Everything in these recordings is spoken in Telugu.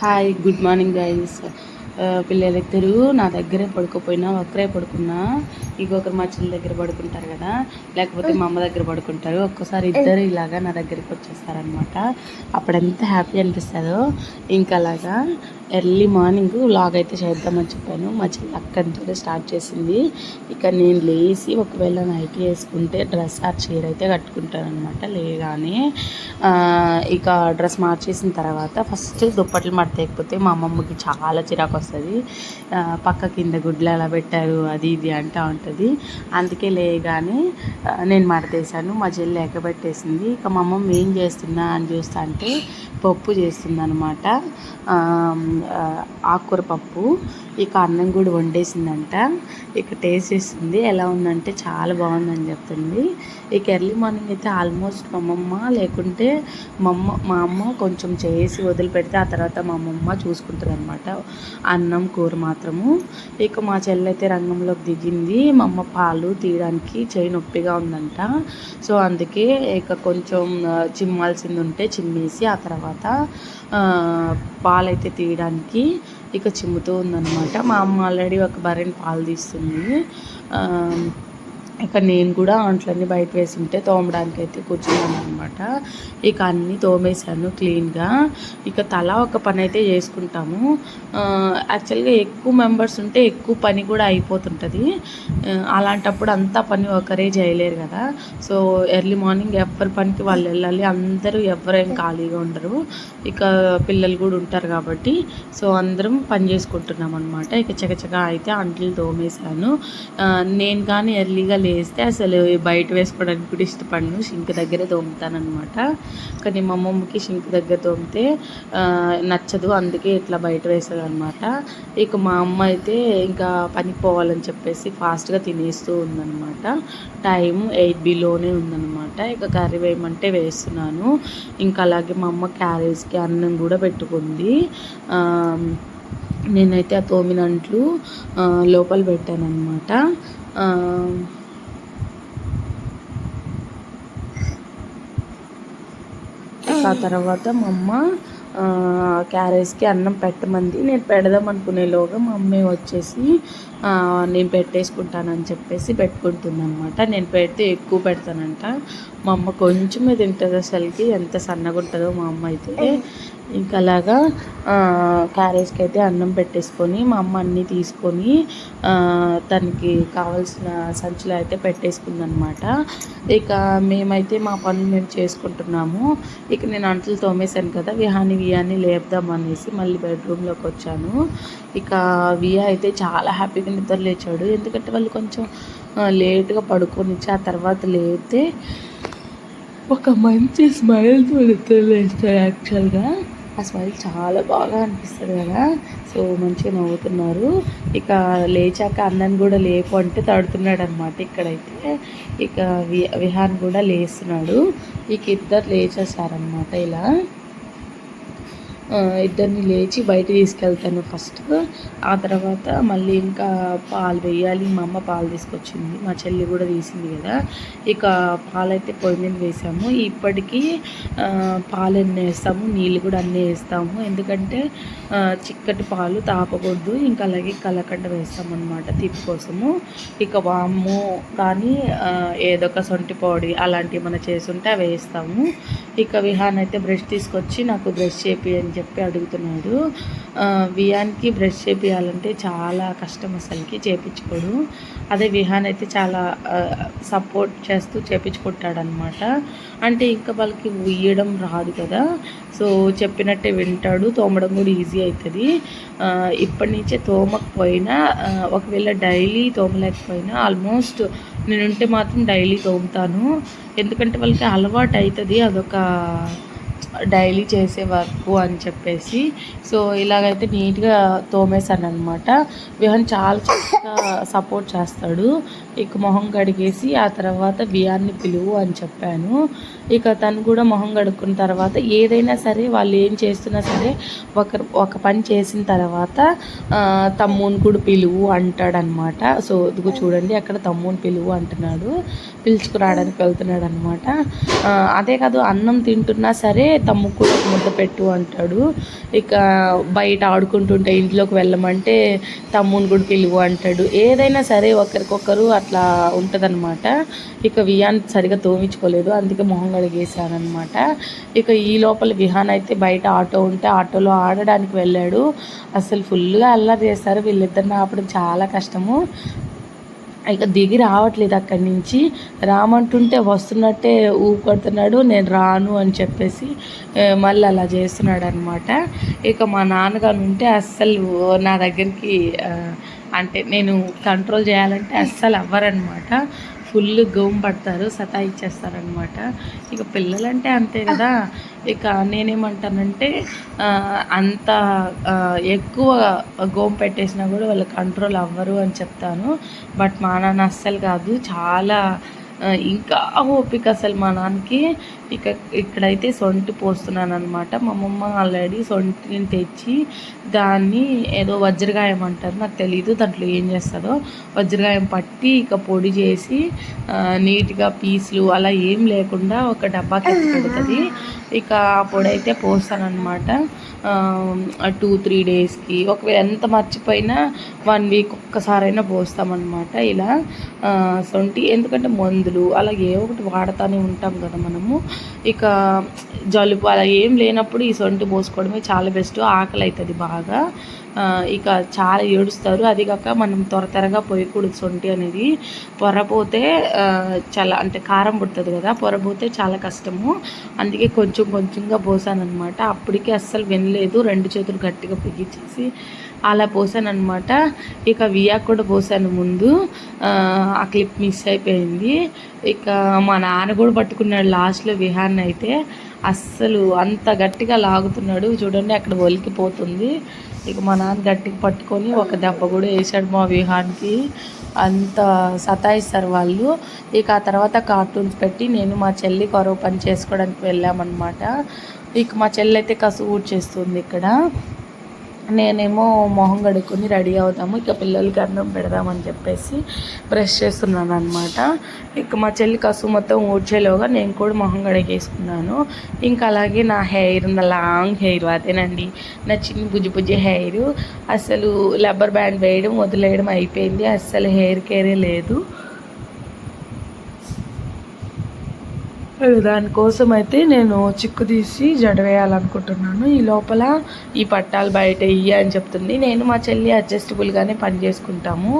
హాయ్ గుడ్ మార్నింగ్ గైస్ పిల్లలిద్దరూ నా దగ్గరే పడుకోపోయినా ఒక్కరే పడుకున్నా. ఇంకొకరు మా చెల్లి దగ్గర పడుకుంటారు కదా లేకపోతే మా అమ్మ దగ్గర పడుకుంటారు ఒక్కసారి ఇద్దరు ఇలాగా నా దగ్గరికి వచ్చేస్తారనమాట అప్పుడు ఎంత హ్యాపీ అనిపిస్తుందో. ఇంకా అలాగా ఎర్లీ మార్నింగ్ లాగ్ అయితే చేద్దామని చెప్పాను. మా చెల్లి అక్కడితో స్టార్ట్ చేసింది. ఇక నేను లేచి ఒకవేళ నైట్ వేసుకుంటే డ్రెస్ ఆ చీర అయితే కట్టుకుంటాను అనమాట లేగానే ఇక డ్రెస్ మార్చేసిన తర్వాత ఫస్ట్ దుప్పట్లు మడతేయకపోతే మా అమ్మమ్మకి చాలా చిరాకు వస్తుంది. పక్క కింద గుడ్లు ఎలా పెట్టారు అది ఇది అంటూ ఉంటుంది. అందుకే లేగానే నేను మడతేసాను మా చెల్లి ఎక్కబెట్టేసింది ఇక మా అమ్మమ్మ ఏం చేస్తున్నా అని చూస్తా అంటే పప్పు చేస్తుంది అనమాట ఆకుకూర పప్పు. ఇక అన్నం కూడా వండేసిందంట. ఇక టేస్ట్ చేసింది ఎలా ఉందంటే చాలా బాగుందని చెప్తుంది. ఇక ఎర్లీ మార్నింగ్ అయితే ఆల్మోస్ట్ మా అమ్మమ్మ లేకుంటే మా అమ్మ మా అమ్మ కొంచెం చేసి వదిలిపెడితే ఆ తర్వాత మా అమ్మమ్మ చూసుకుంటుంది అనమాట అన్నం కూర మాత్రము. ఇక మా చెల్లి అయితే రంగంలోకి దిగింది. మా అమ్మ పాలు తీయడానికి చేయి నొప్పిగా ఉందంట. సో అందుకే ఇక కొంచెం చిమ్మాల్సింది ఉంటే చిమ్మేసి ఆ తర్వాత పాలైతే తీయడానికి ఇక చిమ్ముతూ ఉందన్నమాట. మా అమ్మ ఆల్రెడీ ఒక బర్రెని పాలు తీస్తుంది. ఇక నేను కూడా అంట్లన్నీ బయట వేసి ఉంటే తోమడానికి అయితే కూర్చున్నాను అనమాట ఇక అన్నీ తోమేశాను క్లీన్గా. ఇక తలా ఒక పని అయితే చేసుకుంటాము యాక్చువల్గా ఎక్కువ మెంబర్స్ ఉంటే ఎక్కువ పని కూడా అయిపోతుంటుంది. అలాంటప్పుడు అంతా పని ఒకరే చేయలేరు కదా. సో ఎర్లీ మార్నింగ్ ఎవరి పనికి వాళ్ళు వెళ్ళాలి అందరూ ఎవరేం ఖాళీగా ఉండరు. ఇక పిల్లలు కూడా ఉంటారు కాబట్టి సో అందరం పని చేసుకుంటున్నాం అనమాట ఇక చకచక అయితే అంట్లు తోమేశాను. నేను కానీ ఎర్లీగా లేస్తే అసలు బయట వేసుకోవడానికి కూడా ఇష్టపడను. సింక్ దగ్గరే అనమాట. కానీ మా అమ్మమ్మకి షింక్ దగ్గర తోమితే నచ్చదు. అందుకే ఇట్లా బయట వేసేది అనమాట. ఇక మా అమ్మ అయితే ఇంకా పనికి పోవాలని చెప్పేసి ఫాస్ట్గా తినేస్తూ ఉందన్నమాట. టైం ఎయిట్ బిలోనే ఉందన్నమాట. ఇక కర్రీ వేయమంటే వేస్తున్నాను. ఇంకా అలాగే మా అమ్మ క్యారేజ్కి అన్నం కూడా పెట్టుకుంది. నేనైతే ఆ తోమినంట్లు లోపల పెట్టాను అనమాట ఆ తర్వాత మా అమ్మ క్యారేజ్కి అన్నం పెట్టమంది. నేను పెడదాం అనుకునేలోగా మా అమ్మే వచ్చేసి నేను పెట్టేసుకుంటానని చెప్పేసి పెట్టుకుంటుందనమాట నేను పెడితే ఎక్కువ పెడతానంట. మా అమ్మ కొంచెమే తింటుంది అసలుకి. ఎంత సన్నగా ఉంటుందో మా అమ్మ అయితే. ఇంకా అలాగా క్యారేజ్కి అయితే అన్నం పెట్టేసుకొని మా అమ్మ అన్నీ తీసుకొని తనకి కావాల్సిన సంచులు అయితే పెట్టేసుకుందనమాట. ఇక మేమైతే మా పనులు మేము చేసుకుంటున్నాము. ఇక నేను అంట్లు తోమేశాను కదా విహాని వియాని లేపుదాం అనేసి మళ్ళీ బెడ్రూమ్లోకి వచ్చాను. ఇక వియా అయితే చాలా హ్యాపీగా నిద్ర లేచాడు. ఎందుకంటే వాళ్ళు కొంచెం లేట్గా పడుకొనిచ్చి ఆ తర్వాత లేపితే ఒక మంచి స్మైల్తో నిద్ర లేస్తాడు యాక్చువల్గా. ఆ స్మైల్ చాలా బాగా అనిపిస్తుంది కదా? సో మంచిగా నవ్వుతున్నారు. ఇక లేచాక అన్నని కూడా లేపు అంటే తడుతున్నాడు అనమాట ఇక్కడైతే. ఇక వి విహాన్ కూడా లేస్తున్నాడు. ఇక ఇద్దరు లేచేసారనమాట ఇలా. ఇద్దరిని లేచి బయట తీసుకెళ్తాను ఫస్ట్. ఆ తర్వాత మళ్ళీ ఇంకా పాలు వేయాలి. మా అమ్మ పాలు తీసుకొచ్చింది. మా చెల్లి కూడా తీసింది కదా. ఇక పాలు అయితే పొయ్యి మీద వేసాము. ఇప్పటికీ పాలు అన్నీ వేస్తాము. నీళ్ళు కూడా అన్నీ వేస్తాము. ఎందుకంటే చిక్కటి పాలు తాపకూడదు. ఇంకా అలాగే కలకండ వేస్తాము అనమాట తీపి కోసము. ఇక వాము కానీ ఏదో ఒక సొంటి పొడి అలాంటివి మనం చేసుంటే అవి వేస్తాము. ఇక విహాన్ అయితే బ్రష్ తీసుకొచ్చి నాకు బ్రష్ చేపి అని చెప్పి అడుగుతున్నాడు. ఆ, విహాన్కి బ్రష్ చేపియాలంటే చాలా కష్టం అసలుకి చేపించుకోడు అదే విహాన్ అయితే చాలా సపోర్ట్ చేస్తూ చేపించుకుంటాడనమాట అంటే ఇంకా వాళ్ళకి ఉయ్యడం రాదు కదా. సో చెప్పినట్టే వింటాడు. తోమడం కూడా ఈజీ అవుతుంది ఇప్పటి నుంచే తోమకపోయినా ఒకవేళ డైలీ తోమలేకపోయినా ఆల్మోస్ట్ నేనుంటే మాత్రం డైలీ తోముతాను. ఎందుకంటే వాళ్ళకి అలవాటు అవుతుంది అదొక డైలీ చేసే వర్క్ అని చెప్పేసి. సో ఇలాగైతే నీట్గా తోమేశాను అనమాట విహన్ చాలా చక్కగా సపోర్ట్ చేస్తాడు. ఇక మొహం కడిగేసి ఆ తర్వాత బియ్యాన్ని పిలువు అని చెప్పాను. ఇక తను కూడా మొహం కడుక్కున్న తర్వాత ఏదైనా సరే వాళ్ళు ఏం చేస్తున్నా సరే ఒక ఒక పని చేసిన తర్వాత తమ్ముని కూడా పిలువు అంటాడనమాట. సో ఇదిగో చూడండి అక్కడ తమ్ముని పిలువు అంటున్నాడు. పిలుచుకురావడానికి వెళ్తున్నాడు అనమాట అదే కాదు అన్నం తింటున్నా సరే తమ్ము కూడా ముద్ద పెట్టు అంటాడు. ఇక బయట ఆడుకుంటుంటే ఇంట్లోకి వెళ్ళమంటే తమ్ముని కూడా పిలువు అంటాడు. ఏదైనా సరే ఒకరికొకరు అట్లా ఉంటుందన్నమాట. ఇక వియాన్ సరిగా తోమించుకోలేదు అందుకే మొహం కడిగేశానమాట ఇక ఈ లోపల విహాన్ అయితే బయట ఆటో ఉంటే ఆటోలో ఆడడానికి వెళ్ళాడు. అసలు ఫుల్గా అల్లరి చేస్తారు. వీళ్ళిద్దరిని ఆపడం చాలా కష్టము. ఇక దిగి రావట్లేదు అక్కడి నుంచి. రామంటుంటే వస్తున్నట్టే ఊపడుతున్నాడు నేను రాను అని చెప్పేసి మళ్ళీ అలా చేస్తున్నాడు అనమాట ఇక మా నాన్నగారు ఉంటే అస్సలు నా దగ్గరికి అంటే నేను కంట్రోల్ చేయాలంటే అస్సలు అవ్వరనమాట. ఫుల్ గోమ్ పడతారు సతాయిచ్చేస్తారనమాట. ఇక పిల్లలంటే అంతే కదా. ఇక నేనేమంటానంటే అంత ఎక్కువ గోమ్ పెట్టేసినా కూడా వాళ్ళు కంట్రోల్ అవ్వరు అని చెప్తాను. బట్ మా నాన్న అస్సలు కాదు. చాలా ఇంకా ఓపిక అసలు మా నాన్నకి. ఇక ఇక్కడైతే సొంటి పోస్తున్నాను అనమాట మా అమ్మమ్మ ఆల్రెడీ సొంటిని తెచ్చి దాన్ని ఏదో వజ్రగాయం అంటారు నాకు తెలియదు దాంట్లో ఏం చేస్తుందో. వజ్రగాయం పట్టి ఇక పొడి చేసి నీట్గా పీసులు అలా ఏం లేకుండా ఒక డబ్బాకి పెడుతుంది. ఇక ఆ పొడి అయితే పోస్తానమాట టూ త్రీ డేస్కి. ఒకవేళ ఎంత మర్చిపోయినా వన్ వీక్ ఒక్కసారైనా పోస్తామన్నమాట ఇలా. సొంటి ఎందుకంటే మందులు అలా ఏ ఒకటి వాడుతూనే ఉంటాం కదా మనము. ఇక జలుబు అలా ఏం లేనప్పుడు ఈ సొంటి పోసుకోవడమే చాలా బెస్ట్ ఆకలి అవుతుంది బాగా ఇక చాలా ఏడుస్తారు. అది కాక మనం త్వర త్వరగా పోయకూడదు సొంటి అనేది. పొరపోతే చాలా అంటే కారం పుడుతుంది కదా పొరపోతే చాలా కష్టము. అందుకే కొంచెం కొంచెంగా పోసాను అనమాట అప్పటికే అస్సలు వినలేదు. రెండు చేతులు గట్టిగా పిగించేసి అలా పోసాను అనమాట ఇక వియా కూడా పోసాను ముందు. ఆ క్లిప్ మిస్ అయిపోయింది. ఇక మా నాన్న కూడా పట్టుకున్నాడు లాస్ట్లో విహాన్ అయితే. అస్సలు అంత గట్టిగా లాగుతున్నాడు. చూడండి అక్కడ ఒలికిపోతుంది. ఇక మా నాన్న గట్టిగా పట్టుకొని ఒక దెబ్బ కూడా వేసాడు మా విహాన్కి. అంత సతాయిస్తారు వాళ్ళు. ఇక ఆ తర్వాత కార్టూన్స్ పెట్టి నేను మా చెల్లి కొరవ పని చేసుకోవడానికి వెళ్ళామన్నమాట. ఇక మా చెల్లి అయితే కసు చేస్తుంది ఇక్కడ. నేనేమో మొహం కడుక్కొని రెడీ అవుతాము. ఇక పిల్లలకి అన్నం పెడదామని చెప్పేసి బ్రష్ చేస్తున్నాను అనమాట ఇక మా చెల్లి కసు మొత్తం ఊడ్చేలోగా నేను కూడా మొహం కడిగేసుకున్నాను. ఇంకా అలాగే నా హెయిర్ నా లాంగ్ హెయిర్ అదేనండి. నా చిన్న బుజ్జి బుజ్జి హెయిర్ అసలు లెబ్బర్ బ్యాండ్ వేయడం వదిలేయడం అయిపోయింది. అస్సలు హెయిర్ కేరే లేదు. దానికోసం అయితే నేను చిక్కు తీసి జడ వేయాలనుకుంటున్నాను. ఈ లోపల ఈ పట్టాలు బయట ఇయ్యి అని చెప్తుంది. నేను మా చెల్లి అడ్జస్టబుల్గానే పని చేసుకుంటాము.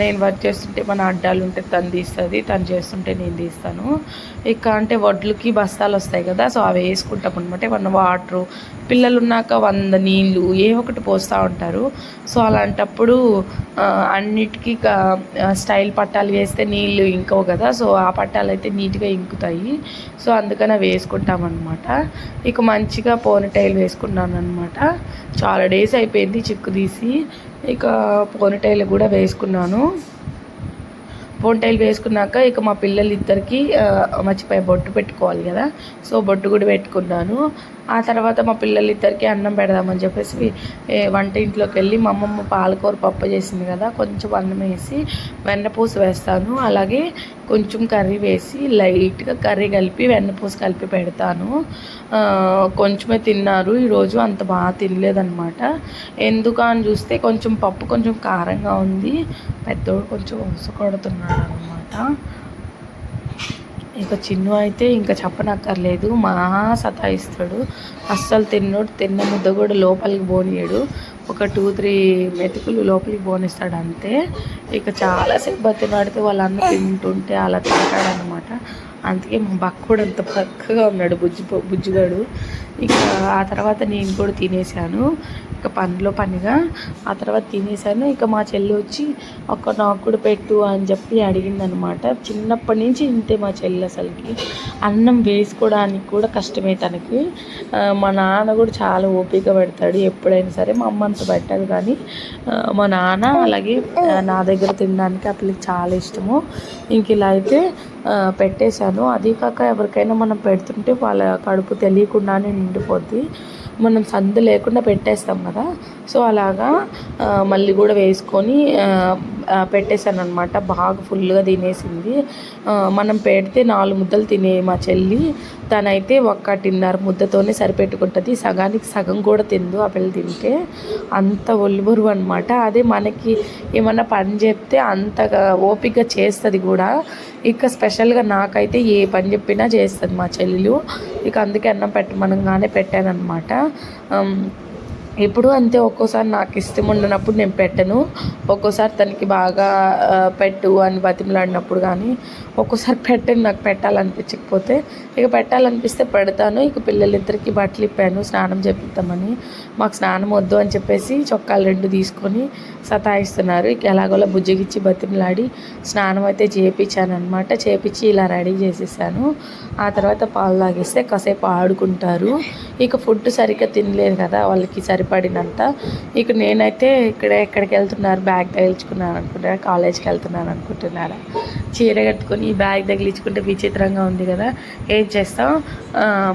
నేను వర్క్ చేస్తుంటే మన అడ్డాలు ఉంటే తను తీస్తుంది తను చేస్తుంటే నేను తీస్తాను. ఇక అంటే వడ్లకి బస్తాలు వస్తాయి కదా సో అవి వేసుకుంటాం అనమాట ఏమన్నా వాటరు పిల్లలు ఉన్నాక వంద నీళ్ళు ఏ ఒకటి పోస్తూ ఉంటారు. సో అలాంటప్పుడు అన్నిటికీ స్టైల్ పట్టాలు వేస్తే నీళ్ళు ఇంకవు కదా సో ఆ పట్టాలు అయితే నీట్గా ఇంకుతాయి. సో అందుకని వేసుకుంటామన్నమాట. ఇక మంచిగా పోనటైల్ వేసుకున్నాను అనమాట చాలా డేస్ అయిపోయింది చిక్కు తీసి. ఇక పోనిటైల్ కూడా వేసుకున్నాను. పొంటైలు వేసుకున్నాక ఇక మా పిల్లలు ఇద్దరికి మర్చిపోయి బొట్టు పెట్టుకోవాలి కదా. సో బొట్టు కూడా పెట్టుకున్నాను. ఆ తర్వాత మా పిల్లలు ఇద్దరికి అన్నం పెడదామని చెప్పేసి వంట ఇంట్లోకి వెళ్ళి మా అమ్మమ్మ పాలకూర పప్పు చేసింది కదా కొంచెం అన్నం వేసి వెన్నపూస వేస్తాను. అలాగే కొంచెం కర్రీ వేసి లైట్గా కర్రీ కలిపి వెన్నపూస కలిపి పెడతాను. కొంచెమే తిన్నారు. ఈరోజు అంత బాగా తినలేదన్నమాట. ఎందుకు అని చూస్తే కొంచెం పప్పు కొంచెం కారంగా ఉంది. పెద్దోడు కొంచెం ఉసుకొడుతున్నాడు అనమాట ఇంకా చిన్ను అయితే ఇంకా చెప్పనక్కర్లేదు. మహా సతాయిస్తాడు. అస్సలు తిన్నోడు తిన్న ముద్ద కూడా లోపలికి పోనీయడు. ఒక టూ త్రీ మెతుకులు లోపలికి పోనిస్తాడు అంతే. ఇక చాలాసేపు పడితే వాళ్ళన్న తింటుంటే అలా తింటాడనమాట అందుకే మా బక్కుడు అంత పక్కగా ఉన్నాడు బుజ్జి బుజ్జిగాడు. ఇక ఆ తర్వాత నేను కూడా తినేసాను. ఇక పనిలో పనిగా ఆ తర్వాత తినేసాను. ఇక మా చెల్లి వచ్చి ఒక నాకు కూడా పెట్టు అని చెప్పి అడిగిందనమాట. చిన్నప్పటి నుంచి ఇంతే మా చెల్లి అసలుకి. అన్నం వేసుకోవడానికి కూడా కష్టమే తనకి. మా నాన్న కూడా చాలా ఓపిక పెడతాడు. ఎప్పుడైనా సరే మా అమ్మ అంత పెట్టదు కానీ మా నాన్న అలాగే నా దగ్గర తినడానికి ఆ పిల్లకి చాలా ఇష్టము. ఇంక ఇలా అయితే పెట్టేశాను. అది కాక ఎవరికైనా మనం పెడుతుంటే వాళ్ళ కడుపు తెలియకుండానే నిండిపోద్ది. మనం సందు లేకుండా పెట్టేస్తాం కదా. సో అలాగా మళ్ళీ కూడా వేసుకొని పెట్టేశాను అనమాట బాగా ఫుల్గా తినేసింది. మనం పెడితే నాలుగు ముద్దలు తినే మా చెల్లి తనైతే ఒక్కటిన్నర ముద్దతోనే సరిపెట్టుకుంటుంది. సగానికి సగం కూడా తిందు ఆ పిల్ల తింటే. అంత ఒలిబురు అనమాట అదే మనకి ఏమన్నా పని చెప్తే అంతగా ఓపిక చేస్తుంది కూడా. ఇక స్పెషల్గా నాకైతే ఏ పని చెప్పినా చేస్తుంది మా చెల్లెలు. ఇక అందుకే అన్నం పెట్టమనగానే పెట్టానమాట ఎప్పుడు అంతే ఒక్కోసారి నాకు ఇష్టం ఉండనప్పుడు నేను పెట్టను. ఒక్కోసారి తనకి బాగా పెట్టు అని బతిమలాడినప్పుడు కానీ ఒక్కోసారి పెట్టను నాకు పెట్టాలనిపించకపోతే. ఇక పెట్టాలనిపిస్తే పెడతాను. ఇక పిల్లలిద్దరికి బట్టలు ఇప్పాను స్నానం చేపిద్దామని. మాకు స్నానం వద్దు అని చెప్పేసి చొక్కాలు రెండు తీసుకొని సతాయిస్తున్నారు. ఇక ఎలాగోలా బుజ్జగిచ్చి బతిమలాడి స్నానం అయితే చేయించాను అనమాట చేపించి ఇలా రెడీ చేసేసాను. ఆ తర్వాత పాలు తాగిస్తే కాసేపు ఆడుకుంటారు. ఇక ఫుడ్ సరిగ్గా తినలేదు కదా వాళ్ళకి సరి పడినంత ఇక నేనైతే ఇక్కడ ఎక్కడికి వెళ్తున్నారు బ్యాగ్ తగిలించుకున్నాను అనుకుంటున్నాను కాలేజ్కి వెళ్తున్నాను అనుకుంటున్నారా చీర కట్టుకొని ఈ బ్యాగ్ తగిలించుకుంటే విచిత్రంగా ఉంది కదా ఏం చేస్తాం?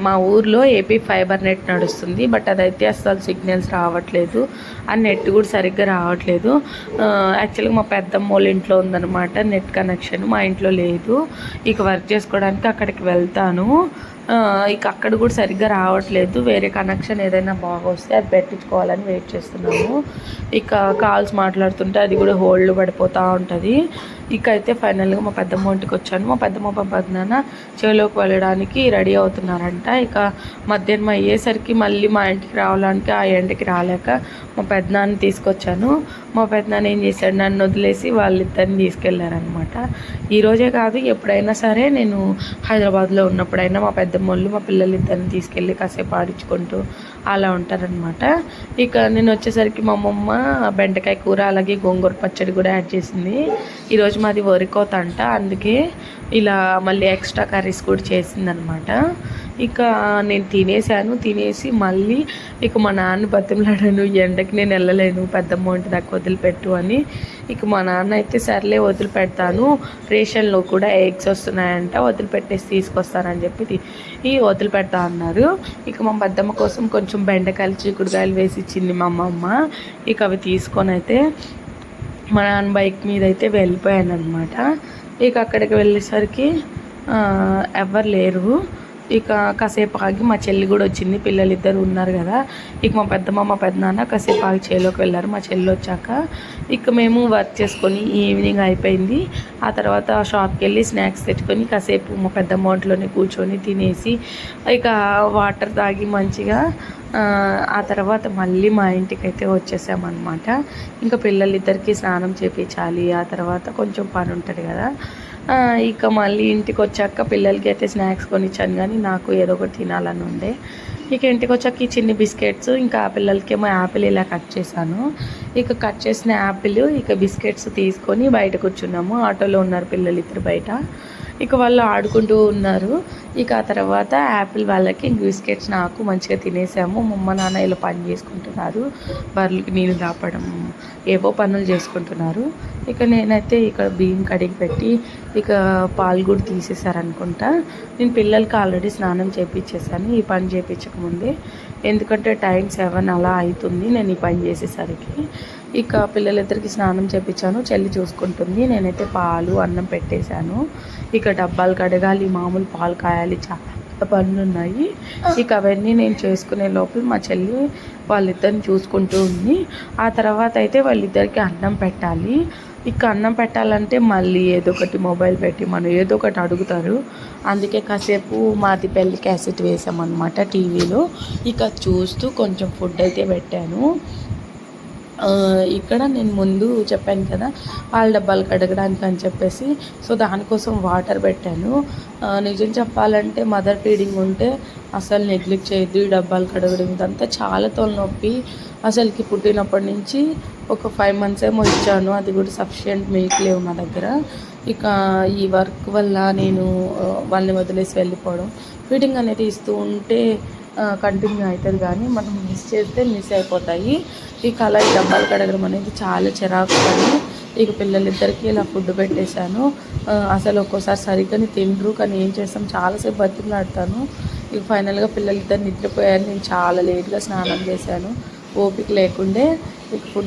మా ఊర్లో ఏపీ ఫైబర్ నెట్ నడుస్తుంది బట్ అదైతే అసలు సిగ్నల్స్ రావట్లేదు ఆ నెట్ కూడా సరిగ్గా రావట్లేదు. యాక్చువల్గా మా పెద్దమ్మ వాళ్ళ ఇంట్లో ఉందన్నమాట నెట్ కనెక్షన్ మా ఇంట్లో లేదు. ఇక వర్క్ చేసుకోవడానికి అక్కడికి వెళ్తాను. ఇక అక్కడ కూడా సరిగ్గా రావట్లేదు. వేరే కనెక్షన్ ఏదైనా బాగా వస్తే అది పెట్టించుకోవాలని వెయిట్ చేస్తున్నాము. ఇక కాల్స్ మాట్లాడుతుంటే అది కూడా హోల్డ్ పడిపోతూ ఉంటుంది. ఇక అయితే ఫైనల్గా మా పెద్దమ్మ ఇంటికి వచ్చాను. మా పెద్దమ్మ పెద్దనాన్న చెవిలోకి వెళ్ళడానికి రెడీ అవుతున్నారంట. ఇక మధ్యాహ్నం అయ్యేసరికి మళ్ళీ మా ఇంటికి రావడానికి ఆ ఎండకి రాలేక మా పెద్దనాన్ని తీసుకొచ్చాను. మా పెద్దనాన్న ఏం చేశాడు? నన్ను వదిలేసి వాళ్ళిద్దరిని తీసుకెళ్ళారనమాట ఈరోజే కాదు ఎప్పుడైనా సరే నేను హైదరాబాద్లో ఉన్నప్పుడైనా మా పెద్దమ్మళ్ళు మా పిల్లలిద్దరిని తీసుకెళ్ళి కాసేపు ఆడించుకుంటూ అలా ఉంటారనమాట ఇక నేను వచ్చేసరికి మా అమ్మమ్మ బెండకాయ కూర అలాగే గోంగూర పచ్చడి కూడా యాడ్ చేసింది. ఈరోజు మాది వరికోత అంట అందుకే ఇలా మళ్ళీ ఎక్స్ట్రా కర్రీస్ కూడా చేసిందనమాట ఇక నేను తినేసాను తినేసి మళ్ళీ ఇక మా నాన్న బతిమలాడాను ఎండకి నేను వెళ్ళలేను పెద్దమ్మ ఇంటి దాకా వదిలిపెట్టు అని. ఇక మా నాన్న అయితే సర్లే వదిలిపెడతాను రేషన్లో కూడా ఎగ్స్ వస్తున్నాయంట వదిలిపెట్టేసి తీసుకొస్తానని చెప్పి ఈ వదిలిపెడతా అన్నారు. ఇక మా పెద్దమ్మ కోసం కొంచెం బెండకాయలు చిక్కుడుకాయలు వేసి ఇచ్చింది మా అమ్మమ్మ. ఇక అవి తీసుకొని అయితే మా నాన్న బైక్ మీద అయితే వెళ్ళిపోయాను అనమాట ఇక అక్కడికి వెళ్ళేసరికి ఎవరు లేరు. ఇక కాసేపు ఆగి మా చెల్లి కూడా వచ్చింది. పిల్లలు ఇద్దరు ఉన్నారు కదా. ఇక మా పెద్దమ్మ మా పెద్దనాన్న కాసేపు ఆగి చేలోకి వెళ్ళారు. మా చెల్లి వచ్చాక ఇక మేము వర్క్ చేసుకొని ఈవినింగ్ అయిపోయింది. ఆ తర్వాత షాప్కి వెళ్ళి స్నాక్స్ తెచ్చుకొని కాసేపు మా పెద్దమ్మ ఒంట్లోనే కూర్చొని తినేసి ఇక వాటర్ తాగి మంచిగా ఆ తర్వాత మళ్ళీ మా ఇంటికి అయితే వచ్చేసామన్నమాట. ఇంకా పిల్లలిద్దరికీ స్నానం చేపించాలి. ఆ తర్వాత కొంచెం పని ఉంటుంది కదా. ఇక మళ్ళీ ఇంటికి వచ్చాక పిల్లలకి అయితే స్నాక్స్ కొనిచ్చాను కానీ నాకు ఏదో ఒకటి తినాలని ఉండే. ఇక ఇంటికి వచ్చాక ఈ చిన్ని బిస్కెట్స్ ఇంకా ఆ పిల్లలకేమో యాపిల్ ఇలా కట్ చేశాను. ఇక కట్ చేసిన యాపిల్ ఇక బిస్కెట్స్ తీసుకొని బయట కూర్చున్నాము. ఆటోలో ఉన్నారు పిల్లలు ఇద్దరు బయట. ఇక వాళ్ళు ఆడుకుంటూ ఉన్నారు. ఇక ఆ తర్వాత యాపిల్ వాళ్ళకి బిస్కెట్స్ నాకు మంచిగా తినేసాము. మమ్మ నాన్న ఇలా పని చేసుకుంటున్నారు. బర్రెలకి నీళ్ళు దాపడం ఏవో పనులు చేసుకుంటున్నారు. ఇక నేనైతే ఇక్కడ బియ్యం కడిగి పెట్టి ఇక పాలు కూడా తీసేసారనుకుంటా నేను పిల్లలకి ఆల్రెడీ స్నానం చేయించేసాను ఈ పని చేయించకముందే ఎందుకంటే టైం సెవెన్ అలా అవుతుంది నేను ఈ పని చేసేసరికి ఇక పిల్లలిద్దరికి స్నానం చేయించాను చెల్లి చూసుకుంటుంది. నేనైతే పాలు అన్నం పెట్టేశాను. ఇక డబ్బాలు కడగాలి మామూలు పాలు కాయాలి చాలా పనులు ఉన్నాయి. ఇక అవన్నీ నేను చేసుకునే లోపల మా చెల్లి వాళ్ళిద్దరిని చూసుకుంటూ ఉంది. ఆ తర్వాత అయితే వాళ్ళిద్దరికి అన్నం పెట్టాలి. ఇక అన్నం పెట్టాలంటే మళ్ళీ ఏదో ఒకటి మొబైల్ పెట్టి మనం ఏదో ఒకటి అడుగుతారు. అందుకే కాసేపు మాది పెళ్ళి క్యాసెట్ వేసామన్నమాట టీవీలో. ఇక చూస్తూ కొంచెం ఫుడ్ అయితే పెట్టాను. ఇక్కడ నేను ముందు చెప్పాను కదా పాల డబ్బాలు కడగడానికి అని చెప్పేసి. సో దానికోసం వాటర్ పెట్టాను. నిజం చెప్పాలంటే మదర్ ఫీడింగ్ ఉంటే అసలు నెగ్లెక్ట్ చేయొద్దు ఈ డబ్బాలు కడగడం. ఇదంతా చాలా తలనొప్పి. అసలుకి పుట్టినప్పటి నుంచి ఒక ఫైవ్ మంత్స్ ఏమో ఇచ్చాను. అది కూడా సఫిషియంట్ మిల్క్ లేవు నా దగ్గర. ఇక ఈ వర్క్ వల్ల నేను వాళ్ళని వదిలేసి వెళ్ళిపోవడం. ఫీడింగ్ అనేది ఇస్తూ ఉంటే కంటిన్యూ అవుతుంది కానీ మనం మిస్ చేస్తే మిస్ అయిపోతాయి. ఈ కళాయి డబ్బాలు కడగడం అనేది చాలా చిరాకు పని ఇక పిల్లలిద్దరికీ ఇలా ఫుడ్ పెట్టేశాను. అసలు ఒక్కోసారి సరిగ్గానే తిండ్రు కానీ ఏం చేస్తాం? చాలాసేపు బతిమలాడతాను. ఇక ఫైనల్గా పిల్లలిద్దరు నిద్రపోయారు. నేను చాలా లేట్గా స్నానం చేశాను. ఓపిక లేకుండే ఇక ఫుడ్